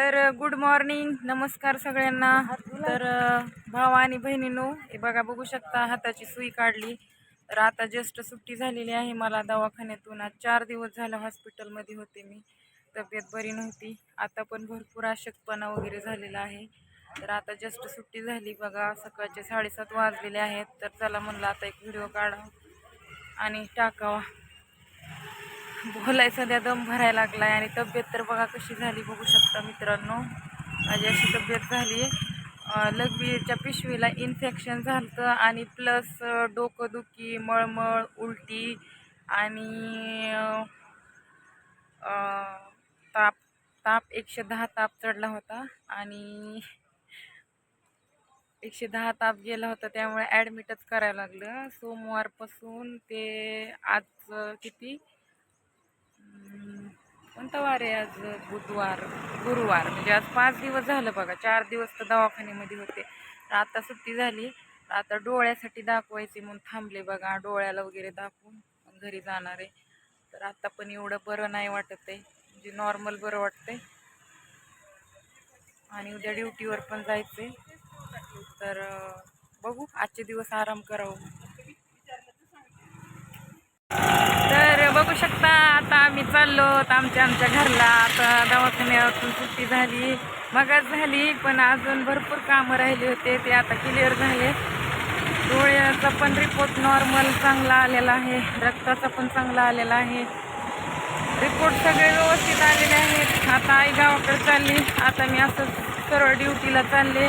तर good morning नमस्कार सगळ्यांना. तर भावा आणि बहिणीनो हे बघा बघू शकता हाताची सुई काढली. तर आता जस्ट सुट्टी झालेली आहे मला दवाखान्यातून. आज चार दिवस झालं हॉस्पिटलमध्ये होते मी. तब्येत बरी नव्हती. आता पण भरपूर अशक्तपणा वगैरे झालेला आहे. तर आता जस्ट सुट्टी झाली बघा. सकाळचे साडेसात वाजलेले आहेत. तर चला म्हणलं आता एक व्हिडिओ काढा आणि टाकावा. बोलायचा सध्या दम भरायला आहे आणि तब्येत तर बघा कशी झाली बघू शकता मित्रांनो. माझी अशी तब्येत झाली. लघवीच्या पिशवीला इन्फेक्शन झालं आणि प्लस डोकंदुखी मळमळ उलटी आणि ताप ताप एकशे दहा ताप चढला होता आणि एकशे दहा ताप गेला होता त्यामुळे ॲडमिटच करायला लागलं. सोमवारपासून ते आज किती? कोणता वार आहे आज? बुधवार गुरुवार. म्हणजे आज पाच दिवस झालं बघा. चार दिवस तर दवाखान्यामध्ये होते. आता सुट्टी झाली. आता डोळ्यासाठी दाखवायचे म्हणून थांबले बघा. डोळ्याला वगैरे दाखवून घरी जाणार आहे. तर आता पण एवढं बरं नाही वाटत आहे. म्हणजे नॉर्मल बरं वाटतंय. आणि उद्या ड्युटीवर पण जायचं आहे तर बघू. आजचे दिवस आराम करावं तर बघू शकता आता आम्ही चाललो तर आमच्या आमच्या घरला. आता दवाखान्यातून सुट्टी झाली मगच झाली पण अजून भरपूर कामं राहिली होते ते आता क्लिअर झाले. डोळ्याचा पण रिपोर्ट नॉर्मल चांगला आलेला आहे रक्ताचा पण चांगला आलेला आहे. रिपोर्ट सगळे व्यवस्थित आलेले आहेत. आता आई गावाकडे चालली आता मी असं सरळ ड्युटीला चालले.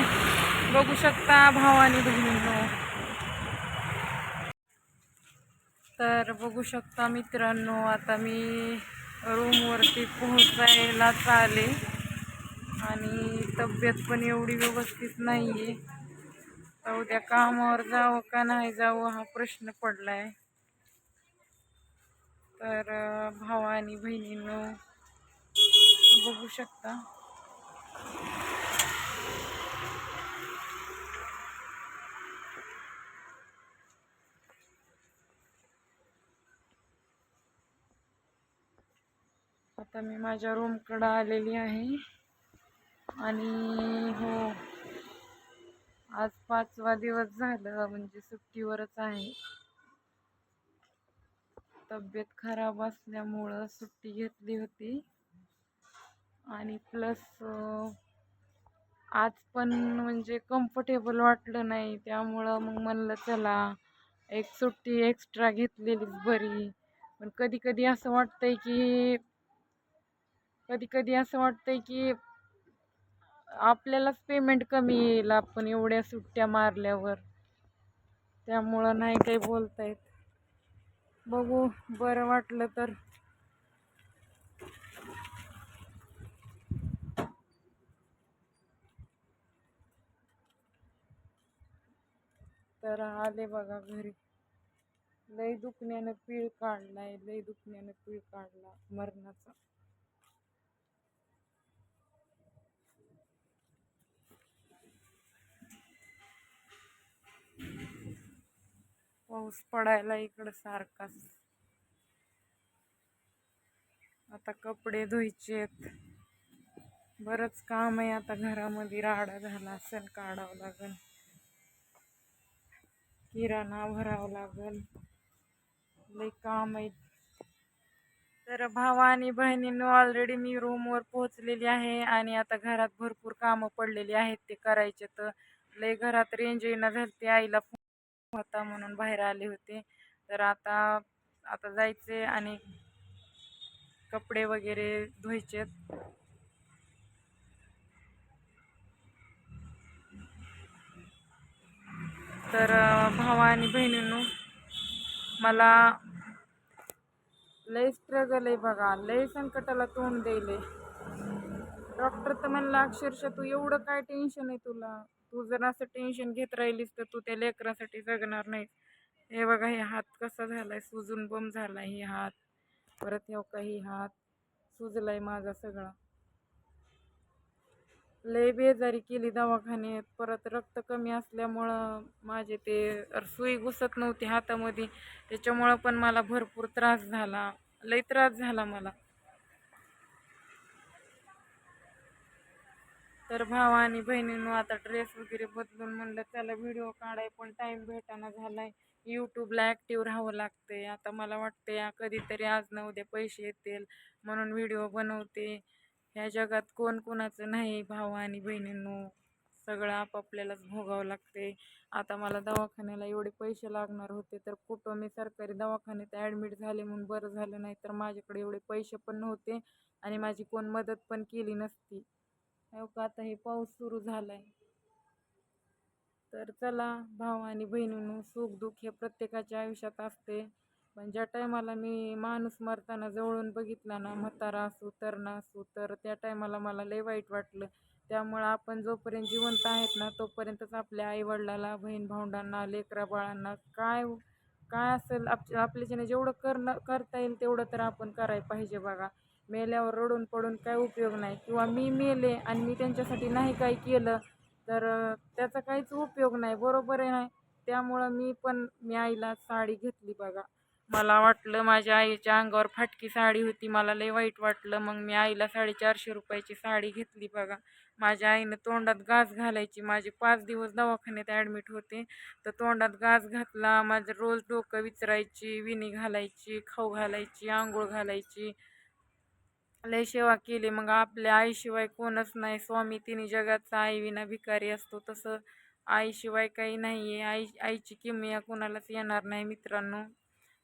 बघू शकता भाव आणि बहिणींनो. तर बघू शकता मित्रांनो आता मी रूमवरती पोहोचायलाच आले आणि तब्येत पण एवढी व्यवस्थित नाही आहे तर उद्या कामावर जावं का नाही जावं हा प्रश्न पडला आहे तर भावा आणि बहिणीनं बघू शकता. आता मी माझ्या रूमकडं आलेली आहे. आणि हो आज पाचवा दिवस झालं म्हणजे सुट्टीवरच आहे. तब्येत खराब असल्यामुळं सुट्टी घेतली होती. आणि प्लस आज पण म्हणजे कम्फर्टेबल वाटलं नाही त्यामुळं मग म्हणलं चला एक सुट्टी एक्स्ट्रा घेतलेलीच बरी. पण कधी कधी असं वाटतंय की कधी कधी असं वाटतंय की आपल्यालाच पेमेंट कमी येईल आपण एवढ्या सुट्ट्या मारल्यावर. त्यामुळं नाही काही बोलता येत. बघू बरं वाटलं तर. तर आले बघा घरी. लय दुखण्यानं पीळ काढलाय लय दुखण्यानं पीळ काढला मरणाचा. पाऊस पडायला इकडं सारखाच. आता कपडे धुवायचेत बरंच काम आहे आता घरामध्ये राडा झाला असेल काढावं लागल. किराणा भरावं लागल. लई काम आहे तर भावा आणि बहिणींनो ऑलरेडी मी रूमवर पोहोचलेली आहे आणि आता घरात भरपूर कामं पडलेली आहेत ते करायचे तर. लय घरात रेंज येणं झालते आईला होता म्हणून बाहेर आले होते. तर आता आता जायचे आणि कपडे वगैरे धुवायचे तर भावा आणि बहिणींनो मला लय स्ट्रगल आहे बघा. लय संकटाला तोंड द्यायले डॉक्टर तर म्हणला अक्षरशः तू एवढं काय टेन्शन आहे तुला? तू जर असं टेन्शन घेत राहिलीस तर तू त्या लेकरासाठी जगणार नाही हे बघा हे हात कसा झाला आहे सुजून बम झाला हे हात. परत हे काही हात? सुजलाय माझा सगळा. लय बेजारी केली दवाखान्यात. परत रक्त कमी असल्यामुळं माझे ते सुई घुसत नव्हती हातामध्ये. त्याच्यामुळं पण मला भरपूर त्रास झाला. लय त्रास झाला मला. तर भावा आणि बहिणींनो आता ड्रेस वगैरे बदलून म्हणलं त्याला व्हिडिओ काढाय पण टाईम भेटाना झालाय. यूट्यूबला ॲक्टिव्ह राहावं लागते आता मला वाटते या कधीतरी आज न उद्या पैसे येतील म्हणून व्हिडिओ बनवते. ह्या जगात कोण कोणाचं नाही भावा आणि बहिणींनो. सगळं आपापल्यालाच भोगावं लागते आता मला दवाखान्याला एवढे पैसे लागणार होते तर कुठं मी सरकारी दवाखान्यात ॲडमिट झाले म्हणून बरं झालं नाही तर माझ्याकडे एवढे पैसे पण नव्हते आणि माझी कोण मदत पण केली नसती. का आता हे पाऊस सुरू झाला आहे तर चला भाऊ आणि बहिणींनो सुख दुःख हे प्रत्येकाच्या आयुष्यात असते. पण ज्या टायमाला मी माणूस मरताना जवळून बघितला ना म्हातारा असू तरणा असू तर त्या टायमाला मला लय वाईट वाटलं. त्यामुळं आपण जोपर्यंत जिवंत आहेत ना तोपर्यंतच आपल्या आईवडिलाला बहीण भावंडांना लेकरा बाळांना काय काय असेल आप आपल्याच्याने जेवढं करणं करता येईल तेवढं तर आपण करायला पाहिजे बघा. मेल्यावर रडून पडून काय उपयोग नाही. किंवा मी मेले आणि मी त्यांच्यासाठी नाही काही केलं तर त्याचा काहीच उपयोग नाही. बरोबर आहे नाही. त्यामुळं मी पण मी आईला साडी घेतली बघा. मला वाटलं माझ्या आईच्या अंगावर फाटकी साडी होती. मला लय वाईट वाटलं. मग मी आईला साडेचारशे रुपयाची साडी घेतली बघा. माझ्या आईनं तोंडात गाज घालायची. माझे पाच दिवस दवाखान्यात ॲडमिट होते. तर तोंडात गाज घातला. माझं रोज डोकं विचरायची विणी घालायची खाऊ घालायची आंघोळ घालायची. लय सेवा केली. मग आपल्या आईशिवाय कोणच नाही. स्वामी तिने जगाचा आई विना भिकारी असतो. तसं आईशिवाय काही नाही आहे आई आईची किमया कोणालाच येणार नाही मित्रांनो.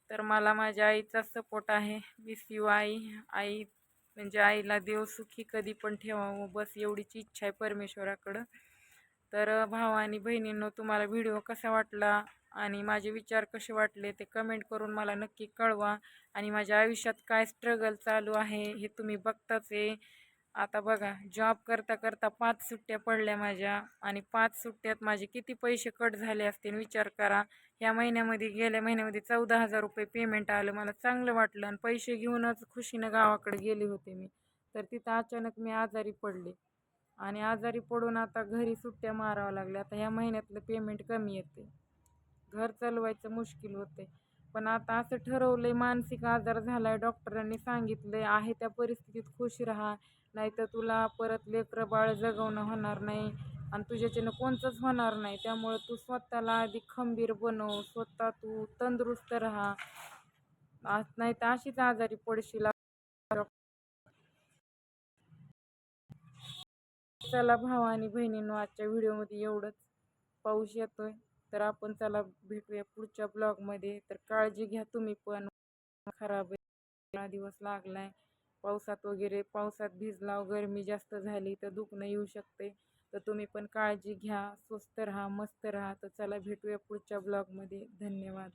तर मला माझ्या आईचा सपोर्ट आहे. मिस यू आई. आई म्हणजे आईला देव सुखी कधी पण ठेवावं. बस एवढीच इच्छा आहे परमेश्वराकडं. तर भावा आणि बहिणींनो तुम्हाला व्हिडिओ कसा वाटला? आणि माझे विचार कसे वाटले ते कमेंट करून मला नक्की कळवा. आणि माझ्या आयुष्यात काय स्ट्रगल चालू आहे हे तुम्ही बघताच आहे. आता बघा जॉब करता करता पाच सुट्ट्या पडल्या माझ्या आणि पाच सुट्ट्यात माझे किती पैसे कट झाले असतील विचार करा. या महिन्यामध्ये गेल्या महिन्यामध्ये चौदा हजार रुपये पेमेंट आलं. मला चांगलं वाटलं आणि पैसे घेऊनच खुशीनं गावाकडे गेले होते मी. तर तिथं अचानक मी आजारी पडले. आणि आजारी पडून आता घरी सुट्ट्या मारावं लागल्या. आता ह्या महिन्यातलं पेमेंट कमी येते. घर चालवायचं मुश्किल होते पण आता असं ठरवलंय मानसिक आजार झालाय डॉक्टरांनी सांगितलंय आहे त्या परिस्थितीत खुश राहा नाहीतर तुला परत लेकरं बाळ जगवणं होणार नाही आणि तुझ्याच्यानं कोणतंच होणार नाही. त्यामुळं तू स्वतःला आधी खंबीर बनव स्वतः तू तंदुरुस्त राहा. नाही तर अशीच आजारी पडशील. चला भावा आणि बहिणींनो आजच्या व्हिडिओमध्ये एवढंच. पाऊस येतोय. तर आपण चला भेटूया पुढच्या ब्लॉगमध्ये. तर काळजी घ्या तुम्ही पण. खराब आहे. दिवस लागलाय. पावसात वगैरे पावसात भिजला गरमी जास्त झाली तर दुखणं येऊ शकते. तर तुम्ही पण काळजी घ्या स्वस्त राहा मस्त राहा. तर चला भेटूया पुढच्या ब्लॉगमध्ये. धन्यवाद.